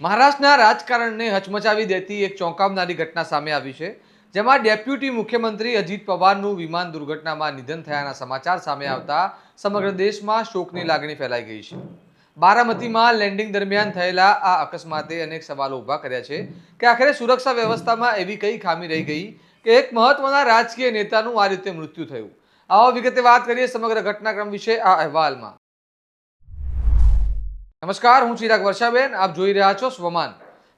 મહારાષ્ટ્રના રાજકારણને હચમચાવી દેતી એક ચોંકાવનારી ઘટના સામે આવી છે, જેમાં ડેપ્યુટી મુખ્યમંત્રી અજીત પવારનું વિમાન દુર્ઘટનામાં નિધન થયાના સમાચાર સામે આવતા સમગ્ર દેશમાં શોકની લાગણી ફેલાઈ ગઈ છે. બારામતીમાં લેન્ડિંગ દરમિયાન થયેલા આ અકસ્માતે અનેક સવાલો ઊભા કર્યા છે કે આખરે સુરક્ષા વ્યવસ્થામાં એવી કઈ ખામી રહી ગઈ કે એક મહત્વના રાજકીય નેતાનું આ રીતે મૃત્યુ થયું. આવો વિગતે વાત કરીએ સમગ્ર ઘટનાક્રમ વિશે આ અહેવાલમાં. નમસ્કાર, હું ચિરાગ વર્ષાબેન, આપ જોઈ રહ્યા છો સ્વમાન.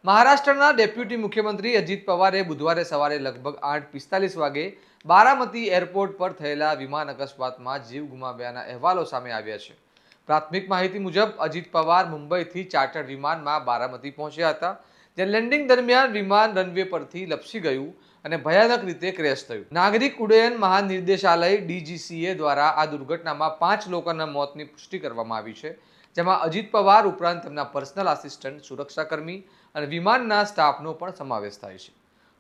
મહારાષ્ટ્રના ડેપ્યુટી મુખ્યમંત્રી અજીત પવારે બુધવારે સવારે લગભગ આઠ પિસ્તાલીસ વાગે બારામતી એરપોર્ટ પર થયેલા વિમાન અકસ્માતમાં જીવ ગુમાવ્યાના અહેવાલો સામે આવ્યા છે. પ્રાથમિક માહિતી મુજબ, અજીત પવાર મુંબઈથી ચાર્ટર્ડ વિમાનમાં બારામતી પહોંચ્યા હતા. જે લેન્ડિંગ દરમિયાન વિમાન રનવે પરથી લપસી ગયું અને ભયાનક રીતે ક્રેશ થયું. નાગરિક ઉડ્ડયન મહાનિર્દેશાલય ડીજીસીએ દ્વારા આ દુર્ઘટનામાં પાંચ લોકોના મોતની પુષ્ટિ કરવામાં આવી છે, જેમાં અજીત પવાર ઉપરાંત તેમના પર્સનલ આસિસ્ટન્ટ સુરક્ષાકર્મી અને વિમાનના સ્ટાફનો પણ સમાવેશ થાય છે.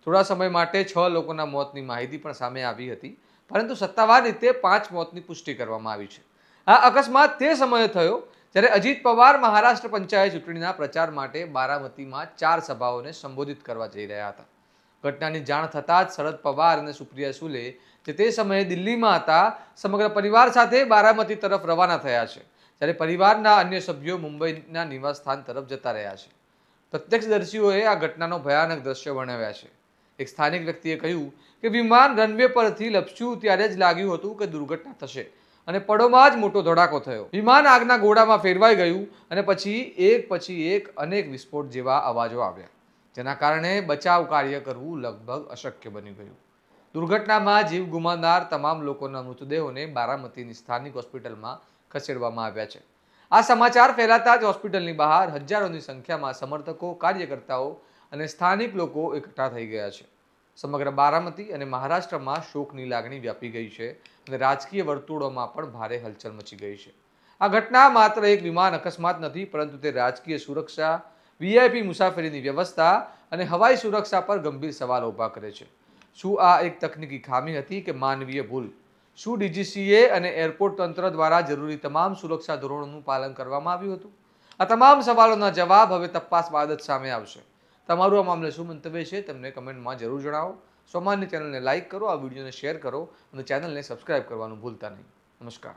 થોડા સમય માટે છ લોકોના મોતની માહિતી પણ સામે આવી હતી, પરંતુ સત્તાવાર રીતે પાંચ મોતની પુષ્ટિ કરવામાં આવી છે. આ અકસ્માત તે સમયે થયો જ્યારે અજીત પવાર મહારાષ્ટ્ર પંચાયત ચૂંટણીના પ્રચાર માટે બારામતીમાં ચાર સભાઓને સંબોધિત કરવા જઈ રહ્યા હતા. ઘટનાની જાણ થતાં જ શરદ પવાર અને સુપ્રિયા સુલે જે તે સમયે દિલ્હીમાં હતા, સમગ્ર પરિવાર સાથે બારામતી તરફ રવાના થયા છે. જ્યારે પરિવારના અન્ય સભ્યો મુંબઈના નિવાસસ્થાન તરફ જતા રહ્યા છે. પ્રત્યક્ષદર્શીઓએ આ ઘટનાનો ભયાનક દ્રશ્ય વર્ણવ્યા છે. એક સ્થાનિક વ્યક્તિએ કહ્યું કે વિમાન રનવે પરથી લપસ્યું ત્યારે જ લાગ્યું હતું કે દુર્ઘટના થશે. અને પડોમાં જ મોટો ધડાકો થયો. વિમાન આગના ગોળામાં ફેરવાઈ ગયું અને પછી એક પછી એક અનેક વિસ્ફોટ જેવા અવાજો આવ્યા. જેના કારણે બચાવ કાર્ય કરવું લગભગ અશક્ય બની ગયું. દુર્ઘટનામાં જીવ ગુમાવનાર તમામ લોકોના મૃતદેહોને બારામતીની સ્થાનિક હોસ્પિટલમાં ખસેડવામાં આવ્યા છે. આ સમાચાર ફેલાતા જ હોસ્પિટલની બહાર હજારોની સંખ્યામાં સમર્થકો, કાર્યકર્તાઓ અને સ્થાનિક લોકો એકઠા થઈ ગયા છે. સમગ્ર બારામતી અને મહારાષ્ટ્રમાં શોકની લાગણી વ્યાપી ગઈ છે અને રાજકીય વર્તુળોમાં પણ ભારે હલચલ મચી ગઈ છે. આ ઘટના માત્ર એક વિમાન અકસ્માત નથી, પરંતુ તે રાજકીય સુરક્ષા વીઆઈપી મુસાફરીની વ્યવસ્થા અને હવાઈ સુરક્ષા પર ગંભીર સવાલ ઊભા કરે છે. શું આ એક તકનીકી ખામી હતી કે માનવીય ભૂલ? શું ડીજીસીએ અને એરપોર્ટ તંત્ર દ્વારા જરૂરી તમામ સુરક્ષા ધોરણોનું પાલન કરવામાં આવ્યું હતું? આ તમામ સવાલોના જવાબ હવે તપાસ બાદ જ સામે આવશે. તમારું આ મામલે શું મંતવ્ય છે તમને કમેન્ટમાં જરૂર જણાવો. સોમાન્ય ચેનલને લાઇક કરો, આ વિડીયોને શેર કરો અને ચેનલને સબસ્ક્રાઇબ કરવાનું ભૂલતા નહીં. નમસ્કાર.